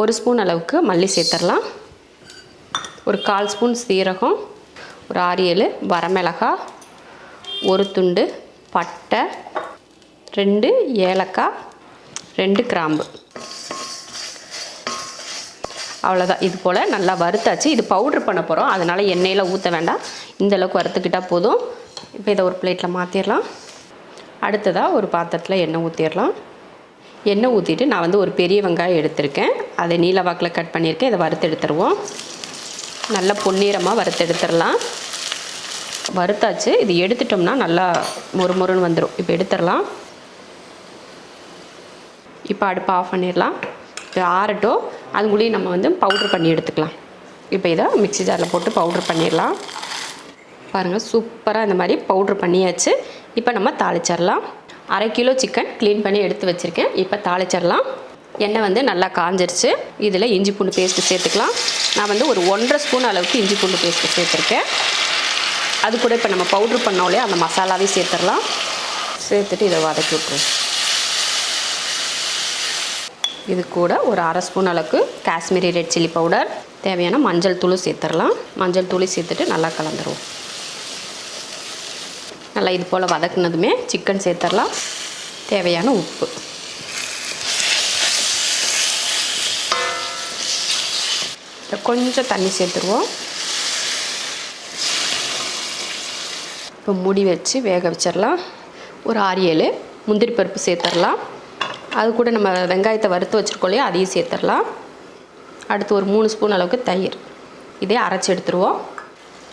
ஒரு ஸ்பூன் அளவுக்கு மல்லி சேர்த்துடலாம். ஒரு கால் ஸ்பூன் சீரகம் ஒரு ஆறு ஏழு வரமிளகாய் ஒரு துண்டு பட்டை ரெண்டு ஏலக்காய் ரெண்டு கிராம்பு. அவ்வளோதான் இது போல் நல்லா வறுத்தாச்சு. இது பவுட்ரு பண்ண போகிறோம் அதனால் எண்ணெயில் ஊற்ற வேண்டாம். இந்தளவுக்கு வறுத்துக்கிட்டால் போதும். இப்போ இதை ஒரு பிளேட்டில் மாற்றிடலாம் அடுத்ததாக ஒரு பாத்திரத்தில் எண்ணெய் ஊற்றிடலாம் எண்ணெய் ஊற்றிட்டு நான் வந்து ஒரு பெரிய வெங்காயம் எடுத்திருக்கேன். அதை நீல வாக்கில் கட் பண்ணியிருக்கேன். இதை வறுத்து எடுத்துருவோம். நல்லா பொன்னிறமாக வறுத்து எடுத்துடலாம். வறுத்தாச்சு. இது எடுத்துட்டோம்னா நல்லா மொறு மொறுன்னு வந்துடும் இப்போ எடுத்துடலாம். இப்போ அடுப்பை ஆஃப் பண்ணிடலாம். இது ஆறட்டும். அதுக்குள்ளேயும் நம்ம வந்து பவுட்ரு பண்ணி எடுத்துக்கலாம். இப்போ இதை மிக்ஸி ஜாரில் போட்டு பவுட்ரு பண்ணிடலாம். பாருங்கள் சூப்பராக இந்த மாதிரி பவுட்ரு பண்ணியாச்சு. இப்போ நம்ம தாளிச்சிடலாம். அரை கிலோ சிக்கன் க்ளீன் பண்ணி எடுத்து வச்சுருக்கேன். இப்போ தாளிச்சிடலாம். எண்ணெய் வந்து நல்லா காஞ்சிருச்சு. இதில் இஞ்சி பூண்டு பேஸ்ட்டு சேர்த்துக்கலாம். நான் வந்து ஒரு ஒன்றரை ஸ்பூன் அளவுக்கு இஞ்சி பூண்டு பேஸ்ட்டு சேர்த்துருக்கேன். அது கூட இப்போ நம்ம பவுட்ரு பண்ணோம் இல்லையா அந்த மசாலாவே சேர்த்துடலாம். சேர்த்துட்டு இதை வதக்கி விட்ருவோம் இது கூட ஒரு அரை ஸ்பூன் அளவுக்கு காஷ்மீரி ரெட் சில்லி பவுடர் தேவையான மஞ்சள் தூள் சேர்த்துடலாம். மஞ்சள் தூளி சேர்த்துட்டு நல்லா கலந்துருவோம். நல்லா இது போல் வதக்குனதுமே சிக்கன் சேர்த்துடலாம் தேவையான உப்பு. கொஞ்சம் தண்ணி சேர்த்துருவோம். இப்போ முடி வச்சு வேக வச்சிடலாம் ஒரு ஆறு ஏழு முந்திரி பருப்பு சேர்த்துடலாம் அது கூட நம்ம வெங்காயத்தை வறுத்து வச்சுருக்கோம் இல்லையா அதையும் சேர்த்துடலாம் அடுத்து ஒரு மூணு ஸ்பூன் அளவுக்கு தயிர். இதே அரைச்சி எடுத்துருவோம்.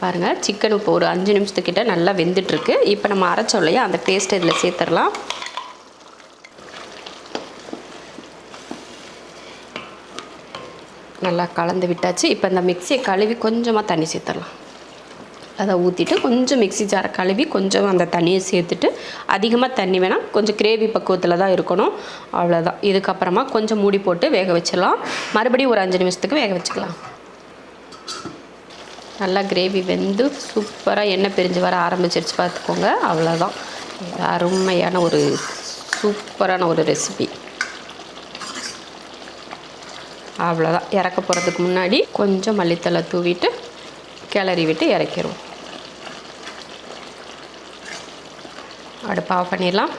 பாருங்கள் சிக்கன் இப்போ ஒரு அஞ்சு நிமிஷத்துக்கிட்ட நல்லா வெந்துட்டுருக்கு. இப்போ நம்ம அரைச்சோம் இல்லையா அந்த பேஸ்ட் இதில் சேர்த்துடலாம். நல்லா கலந்து விட்டாச்சு. இப்போ இந்த மிக்சியை கழுவி கொஞ்சமாக தண்ணி சேர்த்துடலாம். அதை ஊற்றிட்டு கொஞ்சம் மிக்ஸி ஜாரை கழுவி கொஞ்சம் அந்த தண்ணியை சேர்த்துட்டு அதிகமாக தண்ணி வேணாம் கொஞ்சம் கிரேவி பக்குவத்தில் தான் இருக்கணும். அவ்வளோதான் இதுக்கப்புறமா கொஞ்சம் மூடி போட்டு வேக வச்சிடலாம். மறுபடியும் ஒரு அஞ்சு நிமிஷத்துக்கு வேக வச்சுக்கலாம். நல்லா கிரேவி வெந்து சூப்பராக எண்ணெய் பிரிஞ்சு வர ஆரம்பிச்சிருச்சு பார்த்துக்கோங்க. அவ்வளோதான் அருமையான ஒரு சூப்பரான ஒரு ரெசிபி அவ்வளோதான் இறக்க போகிறதுக்கு முன்னாடி கொஞ்சம் மல்லித்தலை தூவிட்டு கிளறி விட்டு இறக்கிடுவோம். அடுப்பு ஆஃப் பண்ணிடலாம்.